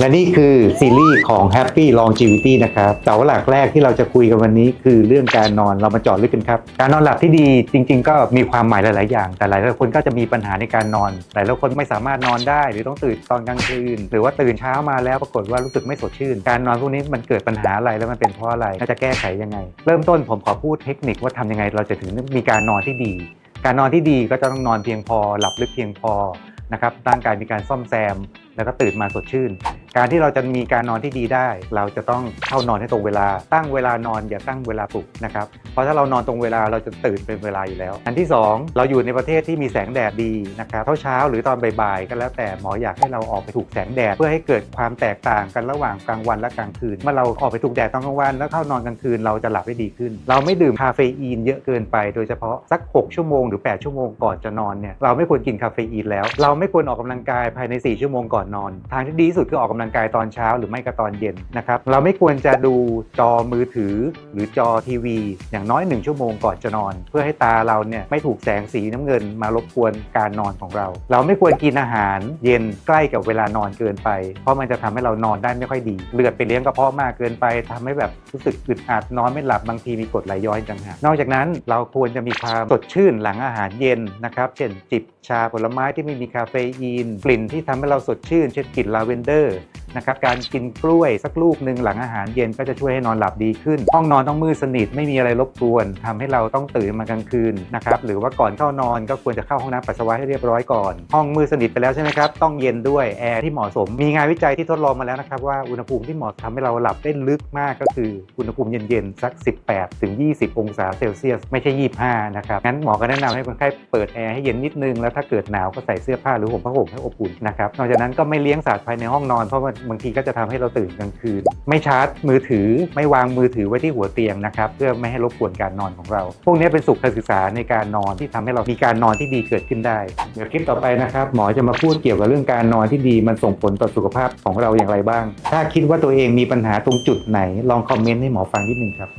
และนี่คือซีรีส์ของ Happy Longevity นะครับเสาหลักแรกที่เราจะคุยกันวันนี้คือเรื่องการนอนเรามาเจาะลึกกันครับ การนอนหลับที่ดีจริง ๆ ก็มีความหมายหลาย ๆ อย่าง แต่หลายๆคนก็จะมีปัญหาในการนอน หลายๆคนไม่สามารถนอนได้ หรือต้องตื่นตอนกลางคืน หรือว่าตื่นเช้ามาแล้วปรากฏว่ารู้สึกไม่สดชื่น การนอนพวกนี้มันเกิดปัญหาอะไรแล้วมันเป็นเพราะอะไรน่าจะแก้ไขยังไง เริ่มต้นผมขอพูดเทคนิคว่าทำยังไง เราจะถึงมีการนอนที่ดี การนอนที่ดีก็จะต้องนอนเพียงพอ หลับลึกเพียงพอนะครับร่างกายมีการซ่อมแซม แล้วก็ตื่นมาสดชื่น การที่เราจะมีการนอนที่ดีได้ เราจะต้องเข้านอนให้ตรงเวลา ตั้งเวลานอนอย่าตั้งเวลาปลุกนะครับเพราะถ้าเรานอนตรงเวลาเราจะตื่นเป็นเวลาอยู่แล้ว อันที่สองเราอยู่ในประเทศที่มีแสงแดดดีนะครับเช้าๆหรือตอนบ่ายๆก็แล้วแต่หมออยากให้เราออกไปถูกแสงแดด เพื่อให้เกิดความแตกต่างกันระหว่างกลางวันและกลางคืนเมื่อเราออกไปถูกแดดตอนกลางวันแล้วเข้านอนกลางคืนเราจะหลับได้ดีขึ้น เราไม่ดื่มคาเฟอีนเยอะเกินไป โดยเฉพาะสัก 6 ชั่วโมงหรือ 8 ชั่วโมงก่อนจะนอนเนี่ยเราไม่ควรกินคาเฟอีนแล้ว เราไม่ควรออกกำลังกายภายใน 4 ชั่วโมงก่อนนอน ทางที่ดีที่สุดคือออกกำลังกายตอนเช้าหรือไม่ก็ตอนเย็นนะครับเราไม่ควรจะดูจอมือถือหรือจอทีวี อย่างน้อย 1 ชั่วโมงก่อนจะนอน เพื่อให้ตาเราเนี่ยไม่ถูกแสงสีน้ำเงินมารบกวนการนอนของเรา เราไม่ควรกินอาหารเย็นใกล้กับเวลานอนเกินไป เพราะมันจะทำให้เรานอนได้ไม่ค่อยดี เลือดไปเลี้ยงกระเพาะมากเกินไปทำให้แบบรู้สึกอึดอัดนอนไม่หลับบางทีมีกรดไหลย้อนจังหากนอกจากนั้นเราควรจะมีความสดชื่นหลังอาหารเย็นนะครับเช่นจิบชาผลไม้ที่ไม่มีคาเฟอีนกลิ่นที่ทำให้เราสดชื่นเช่นกลิ่นลาเวนเดอร์ นะครับการกินกล้วยสักลูกหนึ่งหลังอาหารเย็นก็จะช่วยให้นอนหลับดีขึ้น ห้องนอนต้องมืดสนิทไม่มีอะไรรบกวนทำให้เราต้องตื่นมากลางคืนนะครับหรือว่าก่อนเข้านอนก็ควรจะเข้าห้องน้ำปัสสาวะให้เรียบร้อยก่อน ห้องมืดสนิทไปแล้วใช่ไหมครับต้องเย็นด้วยแอร์ที่เหมาะสม มีงานวิจัยที่ทดลองมาแล้วนะครับว่าอุณหภูมิที่เหมาะทำให้เราหลับได้ลึกมากก็คืออุณหภูมิเย็นๆสัก 18ถึง20 องศาเซลเซียส ไม่ใช่ 25 นะครับงั้นหมอก็แนะนำให้คนไข้เปิดแอร์ให้เย็นนิดนึงแล้วถ้าเกิดหนาวก็ใส่เสื้อผ้าหรือห่มผ้าห่มให้อบอุ่นนะครับนอกจากนั้นก็ไม่เลี้ยงสัตว์ภายในห้องนอนเพราะว่าบางทีก็จะทำให้เราตื่นกลางคืน ไม่ชาร์จมือถือไม่วางมือถือไว้ที่หัวเตียงนะครับเพื่อไม่ให้รบกวนการนอนของเรา พวกนี้เป็นสุขศึกษาในการนอนที่ทำให้เรามีการนอนที่ดีเกิดขึ้นได้ เดี๋ยวคลิปต่อไปนะครับหมอจะมาพูดเกี่ยวกับเรื่องการนอนที่ดีมันส่งผลต่อสุขภาพของเราอย่างไรบ้าง ถ้าคิดว่าตัวเองมีปัญหาตรงจุดไหนลองคอมเมนต์ให้หมอฟังนิดนึงครับ